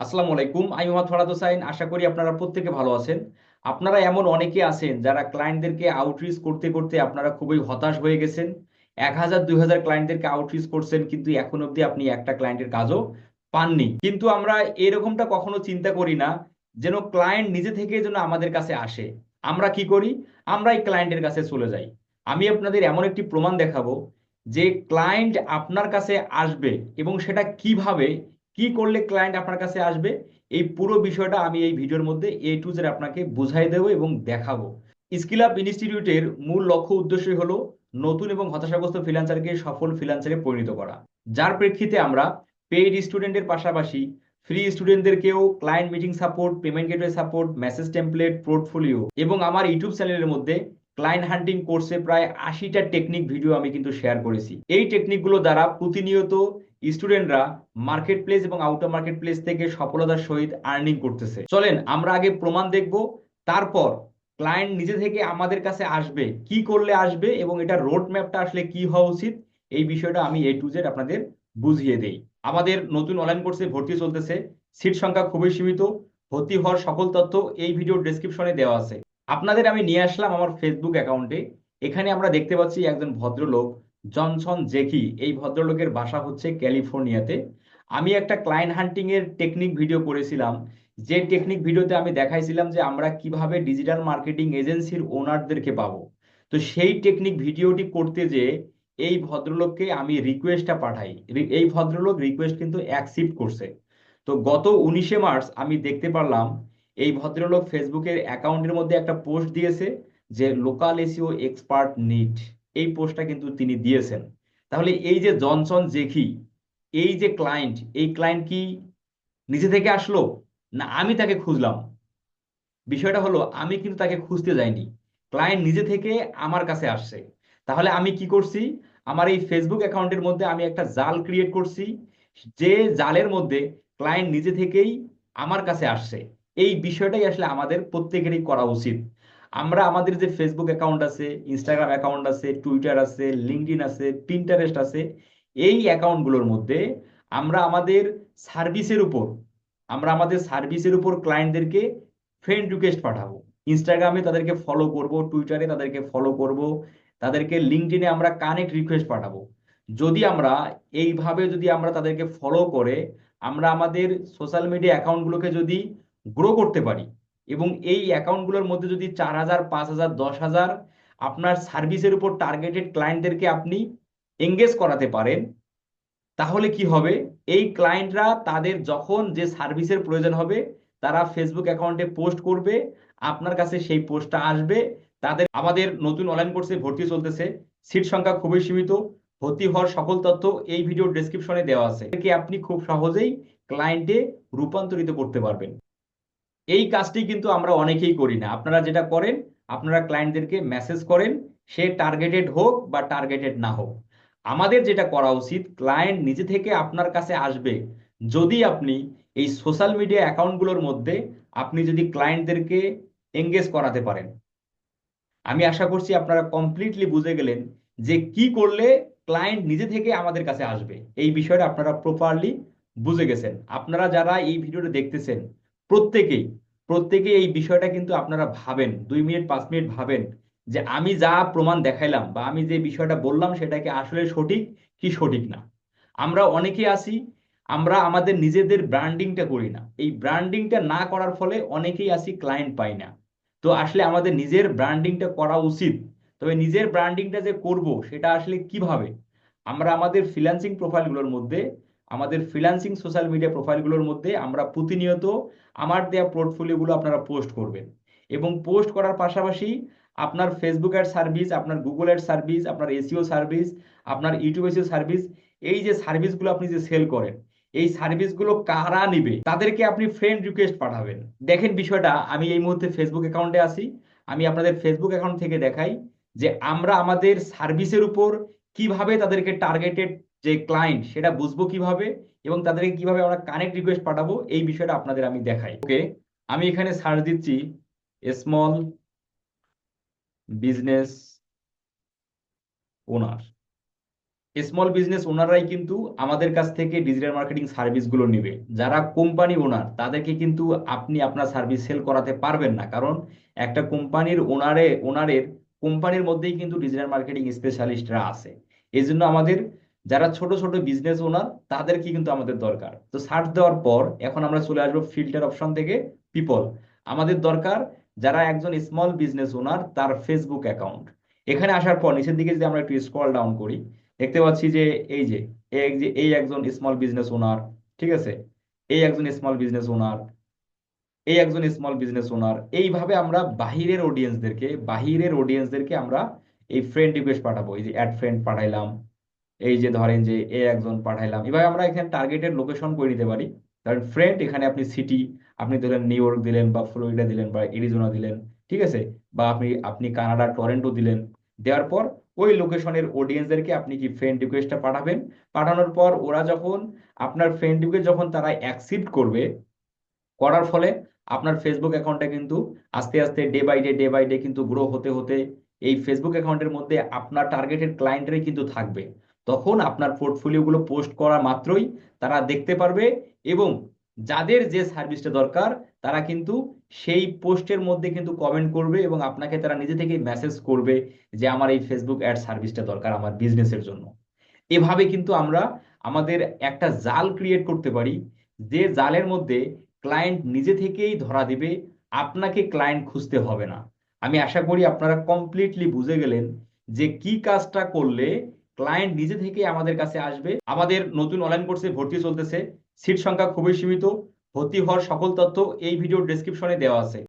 আসসালামু আলাইকুম, আমি মোহাম্মদ ফরাদ হোসাইন। আশা করি আপনারা প্রত্যেকে ভালো আছেন। আপনারা এমন অনেকে আছেন যারা ক্লায়েন্টদেরকে আউটরিচ করতে করতে আপনারা খুবই হতাশ হয়ে গেছেন। এক হাজার, দুই হাজার ক্লায়েন্টদেরকে আউটরিচ করছেন, কিন্তু এখন অবধি আপনি একটা ক্লায়েন্টের কাজও পাননি। কিন্তু আমরা এরকমটা কখনো চিন্তা করি না, যেন ক্লায়েন্ট নিজে থেকে যেন আমাদের কাছে আসে। আমরা কি করি? আমরা এই ক্লায়েন্টের কাছে চলে যাই। আমি আপনাদের এমন একটি প্রমাণ দেখাবো যে ক্লায়েন্ট আপনার কাছে আসবে এবং সেটা কীভাবে কি করলে ক্লায়েন্ট আপনার কাছে আসবে? এই পুরো বিষয়টা আমি এই ভিডিওর মধ্যে এ টু জেড আপনাকে বুঝাই দেবো এবং দেখাবো। স্কিল আপ ইনস্টিটিউটের মূল লক্ষ্য উদ্দেশ্যই হলো নতুন এবং হতাশাগ্রস্ত ফ্রিল্যান্সারকে সফল ফ্রিল্যান্সারে পরিণত করা। যার প্রেক্ষিতে আমরা পেইড স্টুডেন্টের পাশাপাশি free স্টুডেন্টদেরকেও client meeting support payment gateway support message template portfolio এবং আমার ইউটিউব চ্যানেলের মধ্যে ক্লায়েন্ট হান্টিং কোর্সে প্রায় আশিটা টেকনিক ভিডিও আমি কিন্তু শেয়ার করেছি। এই টেকনিকগুলো দ্বারা প্রতিনিয়ত স্টুডেন্টরা মার্কেট প্লেস এবং আউটার মার্কেট প্লেস থেকে সফলতার সহিত আর্নিং করতেছে। চলেন আমরা আগে প্রমাণ দেখব, তারপর ক্লায়েন্ট নিজে থেকে আমাদের কাছে আসবে, কি করলে আসবে এবং এটা রোড ম্যাপটা আসলে কি হওয়া উচিত, এই বিষয়টা আমি এ টু জেড আপনাদের বুঝিয়ে দেই। আমাদের নতুন অনলাইন কোর্সে ভর্তি চলতেছে সিট সংখ্যা খুবই সীমিত, ভর্তি হওয়ার সকল তথ্য এই ভিডিওর ডেসক্রিপশনে দেওয়া আছে। আপনাদের আমি নিয়ে আসলাম আমার ফেসবুক অ্যাকাউন্টে এখানে আমরা দেখতে পাচ্ছি একজন ভদ্রলোক, জনসন জেকি। এই ভদ্রলোকের বাসা হচ্ছে ক্যালিফোর্নিয়াতে। আমি একটা ক্লায়েন্ট হান্টিং এর টেকনিক ভিডিও করেছিলাম। যে টেকনিক ভিডিওতে আমি দেখাইছিলাম যে আমরা কীভাবে ডিজিটাল মার্কেটিং এজেন্সির ওনারদেরকে পাবো। তো সেই টেকনিক ভিডিওটি করতে যে এই ভদ্রলোককে আমি রিকোয়েস্টটা পাঠাই। এই ভদ্রলোক রিকোয়েস্ট কিন্তু অ্যাকসেপ্ট করছে। তো গত উনিশে মার্চ আমি দেখতে পারলাম এই ভদ্রলোক ফেসবুকের অ্যাকাউন্টের মধ্যে একটা পোস্ট দিয়েছে যে লোকাল এসিও এক্সপার্ট নিট। এই পোস্টটা কিন্তু তিনি দিয়েছেন। তাহলে এই যে জনসন জেকি এই যে ক্লায়েন্ট, এই ক্লায়েন্ট কি নিজে থেকে আসলো না আমি তাকে খুঁজলাম? বিষয়টা হলো, আমি কিন্তু তাকে খুঁজতে যাইনি। ক্লায়েন্ট নিজে থেকে আমার কাছে আসছে। তাহলে আমি কি করছি? আমার এই ফেসবুক অ্যাকাউন্টের মধ্যে আমি একটা জাল ক্রিয়েট করছি। যে জালের মধ্যে ক্লায়েন্ট নিজে থেকেই আমার কাছে আসছে। এই বিষয়টাই আসলে আমাদের প্রত্যেকেরই করা উচিত। আমরা আমাদের যে ফেসবুক অ্যাকাউন্ট আছে ইনস্টাগ্রাম অ্যাকাউন্ট আছে টুইটার আছে লিঙ্কডইন আছে পিন্টারেস্ট আছে, এই অ্যাকাউন্টগুলোর মধ্যে আমরা আমাদের সার্ভিসের উপর, আমরা আমাদের সার্ভিসের উপর ক্লায়েন্টদেরকে ফ্রেন্ড রিকোয়েস্ট পাঠাবো। ইনস্টাগ্রামে তাদেরকে ফলো করব টুইটারে তাদেরকে ফলো করব, তাদেরকে লিঙ্কডইনে আমরা কানেক্ট রিকোয়েস্ট পাঠাবো। যদি আমরা এইভাবে যদি আমরা তাদেরকে ফলো করে, আমরা আমাদের সোশ্যাল মিডিয়া অ্যাকাউন্টগুলোকে যদি গ্রো করতে পারি। এবং এই অ্যাকাউন্টগুলোর মধ্যে যদি চার হাজার, পাঁচ হাজার, দশ হাজার আপনার সার্ভিসের উপর টার্গেটেড ক্লায়েন্টদেরকে আপনি এঙ্গেজ করাতে পারেন, তাহলে কি হবে? এই ক্লায়েন্টরা তাদের যখন যে সার্ভিসের প্রয়োজন হবে, তারা ফেসবুক অ্যাকাউন্টে পোস্ট করবে, আপনার কাছে সেই পোস্টটা আসবে, তাদের, আমাদের নতুন অনলাইন কোর্সে ভর্তি চলতেছে সিট সংখ্যা খুবই সীমিত, ভর্তি হওয়ার সকল তথ্য এই ভিডিও ডেসক্রিপশনে দেওয়া আছে। আপনি খুব সহজেই ক্লায়েন্টে রূপান্তরিত করতে পারবেন। এই কাজটি কিন্তু আমরা অনেকেই করি না। আপনারা যেটা করেন, আপনারা ক্লায়েন্টদেরকে মেসেজ করেন, সে টার্গেটেড হোক বা টার্গেটেড না হোক। আমাদের যেটা করা উচিত ক্লায়েন্ট নিজে থেকে আপনার কাছে আসবে। যদি আপনি এই সোশ্যাল মিডিয়া অ্যাকাউন্টগুলোর মধ্যে আপনি যদি ক্লায়েন্টদেরকে এঙ্গেজ করাতে পারেন। আমি আশা করছি আপনারা কমপ্লিটলি বুঝে গেলেন যে কি করলে ক্লায়েন্ট নিজে থেকে আমাদের কাছে আসবে। এই বিষয়টা আপনারা প্রপারলি বুঝে গেছেন। আপনারা যারা এই ভিডিওটা দেখতেছেন প্রত্যেকেই প্রত্যেকেই এই বিষয়টা কিন্তু আপনারা ভাবেন, দুই মিনিট, পাঁচ মিনিট ভাবেন যে আমি যা প্রমাণ দেখাইলাম বা আমি যে বিষয়টা বললাম সেটা কি আসলে সঠিক কি সঠিক না। আমরা অনেকে আছি, আমরা আমাদের নিজেদের ব্র্যান্ডিংটা করি না। এই ব্র্যান্ডিংটা না করার ফলে অনেকেই আসি ক্লায়েন্ট পাই না। তো আসলে আমাদের নিজের ব্র্যান্ডিংটা করা উচিত। তবে নিজের ব্র্যান্ডিংটা যে করব সেটা আসলে কীভাবে? আমরা আমাদের ফ্রিল্যান্সিং প্রোফাইলগুলোর মধ্যে আমাদের ফ্রিলান্সিং সোশ্যাল মিডিয়া প্রোফাইলগুলোর মধ্যে আমরা প্রতিনিয়ত আমার দেয়া পোর্টফোলিওগুলো আপনারা পোস্ট করবেন। এবং পোস্ট করার পাশাপাশি আপনার ফেসবুক অ্যাড সার্ভিস আপনার গুগল অ্যাড সার্ভিস আপনার এসিও সার্ভিস আপনার ইউটিউব এসিও সার্ভিস এই যে সার্ভিসগুলো আপনি যে সেল করেন, এই সার্ভিসগুলো কারা নিবে? তাদেরকে আপনি ফ্রেন্ড রিকোয়েস্ট পাঠাবেন। দেখেন বিষয়টা, আমি এই মুহূর্তে ফেসবুক অ্যাকাউন্টে আছি। আমি আপনাদের ফেসবুক অ্যাকাউন্ট থেকে দেখাই যে আমরা আমাদের সার্ভিসের উপর কীভাবে তাদেরকে টার্গেটেড যে ক্লায়েন্ট সেটা বুঝব কীভাবে এবং তাদেরকে কীভাবে আমরা কানেক্ট রিকোয়েস্ট পাঠাবো, এই বিষয়টা আপনাদের আমি দেখাই। ওকে আমি এখানে সার্চ দিচ্ছি small business owner small business ওনাররাই কিন্তু আমাদের কাছ থেকে ডিজিটাল মার্কেটিং সার্ভিসগুলো নেবে। যারা কোম্পানি ওনার তাদেরকে কিন্তু আপনি আপনার সার্ভিস সেল করাতে পারবেন না। কারণ একটা কোম্পানির ওনারে ওনারের কোম্পানির মধ্যেই কিন্তু ডিজিটাল মার্কেটিং স্পেশালিস্টরা আছে। এই জন্য আমাদের যারা ছোট ছোট বিজনেস ওনার তাদেরকে কিন্তু আমাদের দরকার। তো সার্চ দেওয়ার পর এখন আমরা চলে আসব ফিল্টার অপশন থেকে পিপল আমাদের দরকার যারা একজন স্মল বিজনেস ওনার তার ফেসবুক অ্যাকাউন্ট এখানে আসার পর নিচের দিকে যদি আমরা একটু স্ক্রল ডাউন করি, দেখতে পাচ্ছি যে এই যে, এই একজন স্মল বিজনেস ওনার ঠিক আছে? এই একজন স্মল বিজনেস ওনার এই একজন স্মল বিজনেস ওনার এইভাবে আমরা বাহিরের অডিয়েন্সদেরকে বাহিরের অডিয়েন্সদেরকে আমরা এই ফ্রেন্ড রিকোয়েস্ট পাঠাবো। এই যে অ্যাড ফ্রেন্ড পাঠাইলাম। এই যে ধরেন যে এ একজন পাঠাইলাম এভাবে আমরা এখানে টার্গেটেড লোকেশন করে নিতে পারি? ধরেন ফ্রেন্ড এখানে আপনি সিটি আপনি ধরেন নিউ ইয়র্ক দিলেন বা ফ্লোরিডা দিলেন বা এরিজোনা দিলেন, ঠিক আছে? বা আপনি আপনি কানাডা টরেন্টো দিলেন, দেওয়ার পর ওই লোকেশনের অডিয়েন্সদেরকে আপনি কি ফ্রেন্ড রিকোয়েস্টটা পাঠাবেন? পাঠানোর পর ওরা যখন আপনার ফ্রেন্ড রিকোয়েস্ট যখন তারা অ্যাকসেপ্ট করবে, করার ফলে আপনার ফেসবুক অ্যাকাউন্টটা কিন্তু আস্তে আস্তে day by day day by day কিন্তু গ্রো হতে হতে এই ফেসবুক অ্যাকাউন্টের মধ্যে আপনার টার্গেটেড ক্লায়েন্টরাই কিন্তু থাকবে। তখন আপনার পোর্টফোলিওগুলো পোস্ট করা মাত্রই তারা দেখতে পারবে এবং যাদের যে সার্ভিসটা দরকার, তারা কিন্তু সেই পোস্টের মধ্যে কিন্তু কমেন্ট করবে এবং আপনাকে তারা নিজে থেকে মেসেজ করবে যে আমার এই ফেসবুক অ্যাড সার্ভিসটা দরকার আমার বিজনেসের জন্য। এভাবে কিন্তু আমরা আমাদের একটা জাল ক্রিয়েট করতে পারি, যে জালের মধ্যে ক্লায়েন্ট নিজে থেকেই ধরা দিবে, আপনাকে ক্লায়েন্ট খুঁজতে হবে না। আমি আশা করি আপনারা কমপ্লিটলি বুঝে গেলেন যে কি কাজটা করলে ক্লায়েন্ট নিজে থেকে আমাদের কাছে আসবে। আমাদের নতুন অনলাইন কোর্সে ভর্তি চলতেছে। সিট সংখ্যা খুবই সীমিত। ভর্তি হওয়ার সকল তথ্য এই ভিডিও ডেসক্রিপশনে দেওয়া আছে।